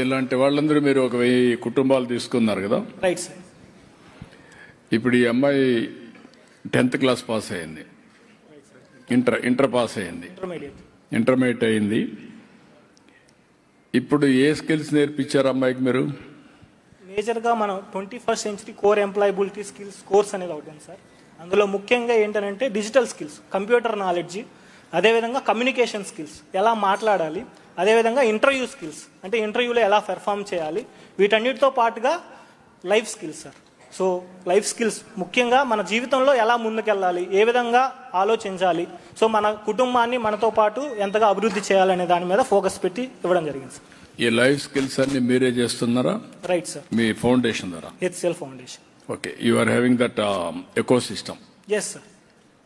ఇలాంటి వాళ్ళందరూ మీరు ఒక వెయ్యి కుటుంబాలు తీసుకున్నారు కదా? రైట్ సార్ ఇప్పుడు ఈ అమ్మాయి టెన్త్ క్లాస్ పాస్ అయింది. ఇంటర్ ఇంటర్ పాస్ అయింది. ఇంటర్మీడియట్ అయింది. ఇప్పుడు ఏ స్కిల్స్ నేర్పించారు అమ్మాయికి మీరు? మేజర్గా మనం twenty first century core employability skills course అనేది ఒకటి సార్ అందులో ముఖ్యంగా ఏంటంటే డిజిటల్ స్కిల్స్ కంప్యూటర్ నాలెడ్జ్ అదేవిధంగా కమ్యూనికేషన్ స్కిల్స్ ఎలా మాట్లాడాలి అదేవిధంగా ఇంటర్వ్యూ స్కిల్స్ అంటే ఇంటర్వ్యూలో ఎలా పెర్ఫామ్ చేయాలి? వీటన్నిటితో పాటుగా life skills sir so life skills ముఖ్యంగా మన జీవితంలో ఎలా ముందుకెళ్ళాలి? ఏ విధంగా ఆలోచించాలి? సో మన కుటుంబాన్ని మనతో పాటు ఎంతగా అభివృద్ధి చేయాలనే దాని మీద ఫోకస్ పెట్టి ఇవ్వడం జరిగింది సార్ ఈ లైఫ్ స్కిల్స్ అన్ని మీరే చేస్తున్నారా? రైట్ సార్ మీ ఫౌండేషన్ ద్వారా? HCL foundation okay you are having that eco system Yes, sir.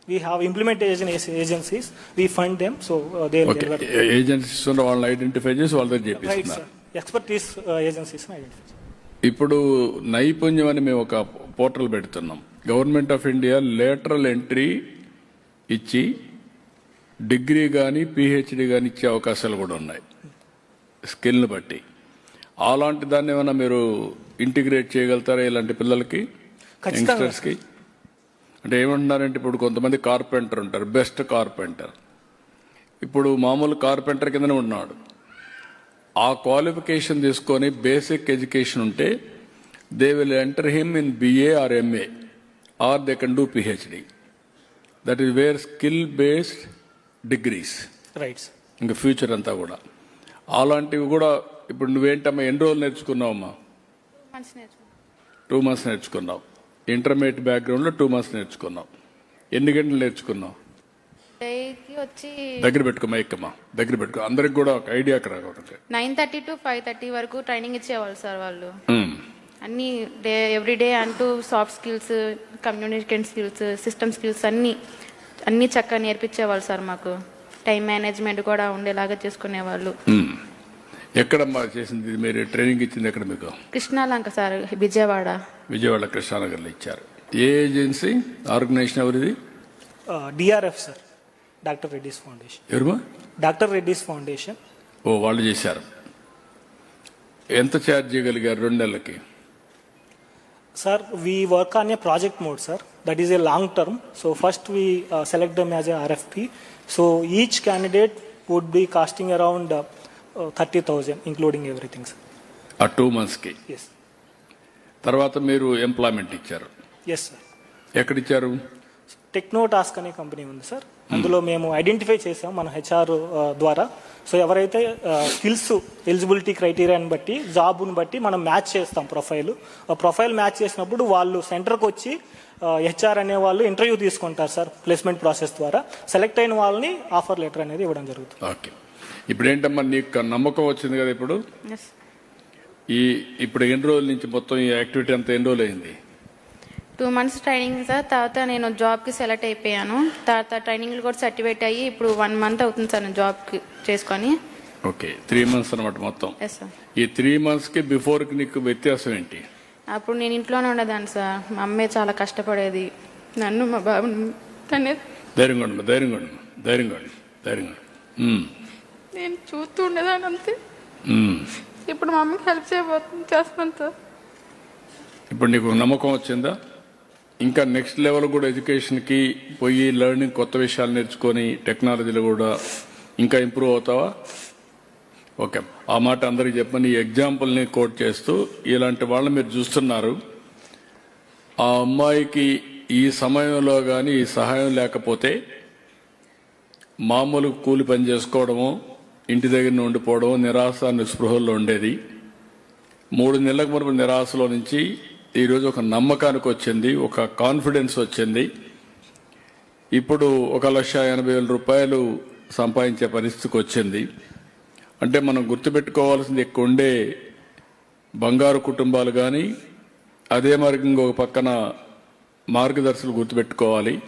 We have implementation ag- agencies. We fund them, so uh, they will okay deliver. Agencies ఉన్న వాళ్ళని identify చేసి వాళ్ళ దగ్గర Right, చేపిస్తున్నారు sir. Expertise uh, agencies. I identify. ఇప్పుడు నైపుణ్యం అని మేము ఒక పోర్టల్ పెడుతున్నాం government of India lateral entry ఇచ్చి డిగ్రీ కానీ పిహెచ్డి కానీ ఇచ్చే అవకాశాలు కూడా ఉన్నాయి స్కిల్ని బట్టి అలాంటి దాన్ని ఏమైనా మీరు ఇంటిగ్రేట్ చేయగలుగుతారా ఇలాంటి పిల్లలకి ఖచ్చితంగా. యంగ్స్టర్స్కి అంటే ఏమంటున్నారంటే ఇప్పుడు కొంతమంది కార్పెంటర్ ఉంటారు బెస్ట్ కార్పెంటర్ ఇప్పుడు మామూలు కార్పెంటర్ కిందనే ఉన్నాడు ఆ క్వాలిఫికేషన్ తీసుకొని బేసిక్ ఎడ్యుకేషన్ ఉంటే they will enter him in BA or MA or they can do PhD that is where skill based degrees Right, sir. ఇంకా ఫ్యూచర్ అంతా కూడా. అలాంటివి కూడా ఇప్పుడు నువ్వేంటమ్మా ఎన్ని రోజులు నేర్చుకున్నావమ్మా? టూ మంత్స్ నేర్చుకున్నావు. ఇంటర్మీడియట్ బ్యాక్గ్రౌండ్లో టూ మంత్స్ నేర్చుకున్నావు ఎన్ని గంటలు నేర్చుకున్నావు డేకి వచ్చి దగ్గర పెట్టుకో మైకమ్మా దగ్గర పెట్టుకో. అందరికి కూడా ఒక ఐడియా రాకూడదు nine thirty to five thirty వరకు ట్రైనింగ్ ఇచ్చేవాళ్ళు సార్ వాళ్ళు. అన్ని డే ఎవ్రీ డే అంటూ soft skills communication skills system skills అన్నీ అన్నీ చక్కగా నేర్పించేవాళ్ళు సార్ మాకు. టైం మేనేజ్మెంట్ కూడా ఉండేలాగా చేసుకునేవాళ్ళు. ఎక్కడమ్మా చేసింది? మీరు ట్రైనింగ్ ఇచ్చింది ఎక్కడ మీకు? కృష్ణాలంక సార్ విజయవాడ. విజయవాడ కృష్ణానగర్లో ఇచ్చారు. ఏ ఏజెన్సీ? ఆర్గనైజేషన్ ఎవరిది? DRF sir doctor Reddy's foundation. ఎవరు డాక్టర్ రెడ్డిస్ ఫౌండేషన్. ఓ వాళ్ళు చేశారు. ఎంత ఛార్జ్ చేయగలిగారు రెండు నెలలకి? Sir we work on a project mode sir that is a long term so first we select them as RFP so each candidate would be costing around uh, uh, 30,000, including everything, sir. ఆ two మంత్స్కి Yes. తర్వాత మీరు employment ఇచ్చారు. Yes, sir. ఎక్కడిచ్చారు? Techno task అనే company ఉంది sir అందులో మేము ఐడెంటిఫై చేసాం మన హెచ్ఆర్ ద్వారా. సో ఎవరైతే స్కిల్స్ ఎలిజిబిలిటీ క్రైటీరియాని బట్టి జాబ్ని బట్టి మనం మ్యాచ్ చేస్తాం ప్రొఫైల్ ఆ ప్రొఫైల్ మ్యాచ్ చేసినప్పుడు వాళ్ళు సెంటర్కి వచ్చి హెచ్ఆర్ అనే వాళ్ళు ఇంటర్వ్యూ తీసుకుంటారు సార్ ప్లేస్మెంట్ ప్రాసెస్ ద్వారా. సెలెక్ట్ అయిన వాళ్ళని ఆఫర్ లెటర్ అనేది ఇవ్వడం జరుగుతుంది. ఓకే ఇప్పుడు ఏంటమ్మా నీకు నమ్మకం వచ్చింది కదా ఇప్పుడు? ఈ ఇప్పుడు ఎన్ని రోజుల నుంచి మొత్తం ఈ యాక్టివిటీ అంతా ఎన్ని రోజులు అయింది? టూ మంత్స్ ట్రైనింగ్ సార్ తర్వాత నేను జాబ్కి సెలెక్ట్ అయిపోయాను. తర్వాత ట్రైనింగ్లు కూడా సర్టిఫికేట్ అయ్యి ఇప్పుడు వన్ మంత్ అవుతుంది సార్ నేను జాబ్కి చేసుకొని. ఓకే. త్రీ మంత్స్ అనమాట మొత్తం. ఈ త్రీ మంత్స్కి బిఫోర్కి నీకు వ్యత్యాసం ఏంటి? అప్పుడు నేను ఇంట్లోనే ఉండేదాన్ని సార్ మా అమ్మే చాలా కష్టపడేది. నన్ను మా బాబుని తనే ధైర్యంగా ఉండు ధైర్యంగా ఉండు ధైర్యంగా ఉండు ధైర్యంగా. నేను చూస్తూ ఉండేదాన్ని అంతే. ఇప్పుడు మా అమ్మకి హెల్ప్ చేయబోతుంది చేస్తున్నాను సార్. ఇప్పుడు నీకు నమ్మకం వచ్చిందా? ఇంకా నెక్స్ట్ లెవెల్ కూడా ఎడ్యుకేషన్కి పోయి లెర్నింగ్ కొత్త విషయాలు నేర్చుకొని టెక్నాలజీలో కూడా ఇంకా ఇంప్రూవ్ అవుతావా? ఓకే. ఆ మాట అందరికి చెప్పని ఈ ఎగ్జాంపుల్ని కోట్ చేస్తూ ఇలాంటి వాళ్ళని మీరు చూస్తున్నారు. ఆ అమ్మాయికి ఈ సమయంలో కానీ ఈ సహాయం లేకపోతే మామూలు కూలి పని చేసుకోవడము ఇంటి దగ్గర ఉండిపోవడం నిరాశ నిస్పృహల్లో ఉండేది. మూడు నెలలకు మునుపు నిరాశలో నుంచి ఈరోజు ఒక నమ్మకానికి వచ్చింది ఒక కాన్ఫిడెన్స్ వచ్చింది. ఇప్పుడు ఒక లక్ష ఎనభై వేల రూపాయలు సంపాదించే పరిస్థితికి వచ్చింది. అంటే మనం గుర్తుపెట్టుకోవాల్సింది ఎక్కువ ఉండే బంగారు కుటుంబాలు కానీ అదే మార్గంగా ఇంకొక పక్కన మార్గదర్శకులు గుర్తుపెట్టుకోవాలి.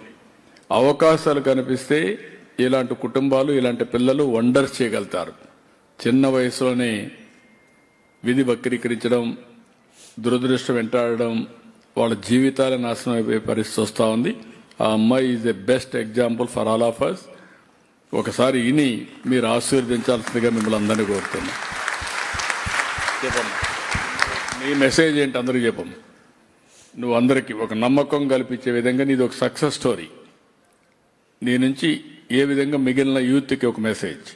అవకాశాలు కనిపిస్తే ఇలాంటి కుటుంబాలు ఇలాంటి పిల్లలు వండర్స్ చేయగలుగుతారు. చిన్న వయసులోనే విధి వక్రీకరించడం దురదృష్టం వెంటాడడం వాళ్ళ జీవితాల నాశనం అయిపోయే పరిస్థితి వస్తూ ఉంది. ఆ అమ్మాయి is a best example for all of us ఒకసారి ఇని మీరు ఆశీర్వదించాల్సిందిగా మిమ్మల్ని అందరినీ కోరుతున్నాను చెప్పమ్మా. నీ మెసేజ్ ఏంటి? అందరికీ చెప్పమ్మా. నువ్వు అందరికీ ఒక నమ్మకం కల్పించే విధంగా నీది ఒక సక్సెస్ స్టోరీ నీ నుంచి ఏ విధంగా మిగిలిన యూత్కి ఒక మెసేజ్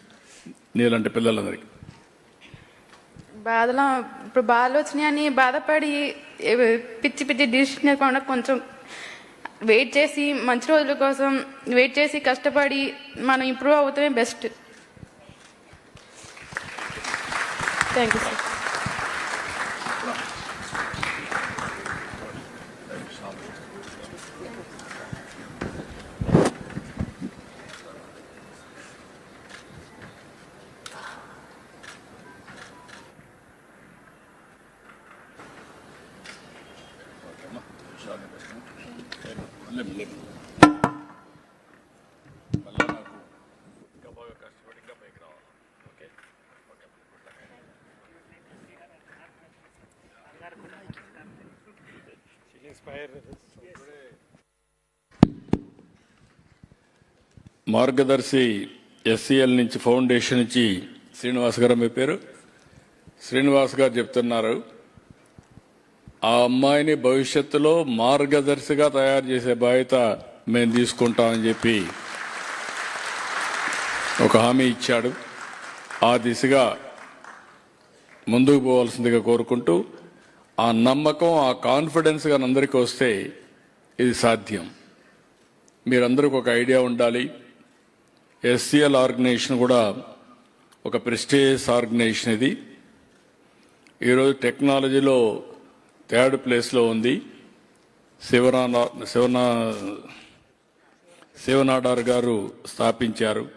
నీలాంటి పిల్లలందరికీ. బాధలో ఇప్పుడు బాధలు వచ్చినాయని బాధపడి ఏ- పిచ్చి పిచ్చి డిసిషన్ కాకుండా కొంచెం వెయిట్ చేసి మంచి రోజుల కోసం వెయిట్ చేసి కష్టపడి మనం improve అవుతామే best thank you sir Margadarsi SCL నుంచి ఫౌండేషన్ నుంచి శ్రీనివాస్ గారు మీ పేరు? శ్రీనివాస్ గారు చెప్తున్నారు. ఆ అమ్మాయిని భవిష్యత్తులో మార్గదర్శిగా తయారు చేసే బాధ్యత మేము తీసుకుంటామని చెప్పి ఒక హామీ ఇచ్చాడు. ఆ దిశగా ముందుకు పోవాల్సిందిగా కోరుకుంటూ ఆ నమ్మకం ఆ కాన్ఫిడెన్స్ కానీ అందరికీ వస్తే ఇది సాధ్యం. మీరందరికీ ఒక ఐడియా ఉండాలి. ఎస్సీఎల్ ఆర్గనైజేషన్ కూడా ఒక ప్రెస్టీజియస్ ఆర్గనైజేషన్ ఇది. ఈరోజు టెక్నాలజీలో థర్డ్ ప్లేస్లో ఉంది. శివనా శివనా శివనాడార్ గారు స్థాపించారు.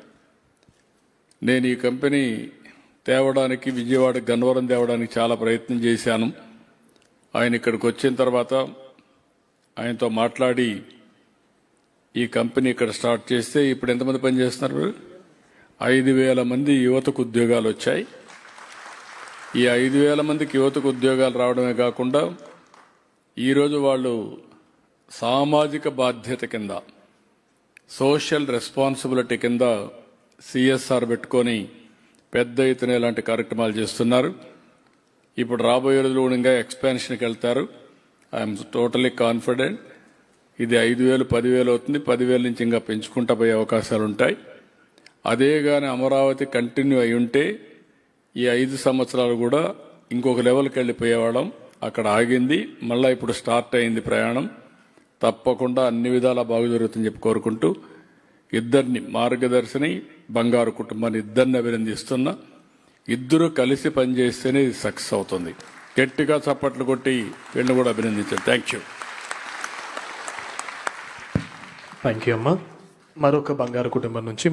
నేను ఈ కంపెనీ తేవడానికి విజయవాడ గన్నవరం తేవడానికి చాలా ప్రయత్నం చేశాను. ఆయన ఇక్కడికి వచ్చిన తర్వాత ఆయనతో మాట్లాడి ఈ కంపెనీ ఇక్కడ స్టార్ట్ చేస్తే ఇప్పుడు ఎంతమంది పనిచేస్తున్నారు? ఐదు వేల మంది యువతకు ఉద్యోగాలు వచ్చాయి. ఈ ఐదు వేల మందికి యువతకు ఉద్యోగాలు రావడమే కాకుండా ఈరోజు వాళ్ళు సామాజిక బాధ్యత కింద సోషల్ రెస్పాన్సిబిలిటీ కింద సిఎస్ఆర్ పెట్టుకొని పెద్ద ఎత్తున ఇలాంటి కార్యక్రమాలు చేస్తున్నారు. ఇప్పుడు రాబోయే రోజులు ఇంకా ఎక్స్పాన్షన్కి వెళ్తారు. I'm totally confident. ఇది ఐదు వేలు పదివేలు అవుతుంది. పదివేల నుంచి ఇంకా పెంచుకుంటా పోయే అవకాశాలు ఉంటాయి. అదే కానీ అమరావతి కంటిన్యూ అయి ఉంటే ఈ ఐదు సంవత్సరాలు కూడా ఇంకొక లెవెల్కి వెళ్ళిపోయేవాళ్ళం. అక్కడ ఆగింది. మళ్ళీ ఇప్పుడు స్టార్ట్ అయింది ప్రయాణం. తప్పకుండా అన్ని విధాలా బాగు జరుగుతుందని చెప్పి కోరుకుంటూ ఇద్దరిని మార్గదర్శిని బంగారు కుటుంబాన్ని ఇద్దరిని అభినందిస్తున్నా. ఇద్దరు కలిసి పనిచేస్తేనే ఇది సక్సెస్ అవుతుంది. గట్టిగా చప్పట్లు కొట్టి వీళ్ళని కూడా అభినందించాను. Thank you. థ్యాంక్ యూ అమ్మా. మరొక బంగారు కుటుంబం నుంచి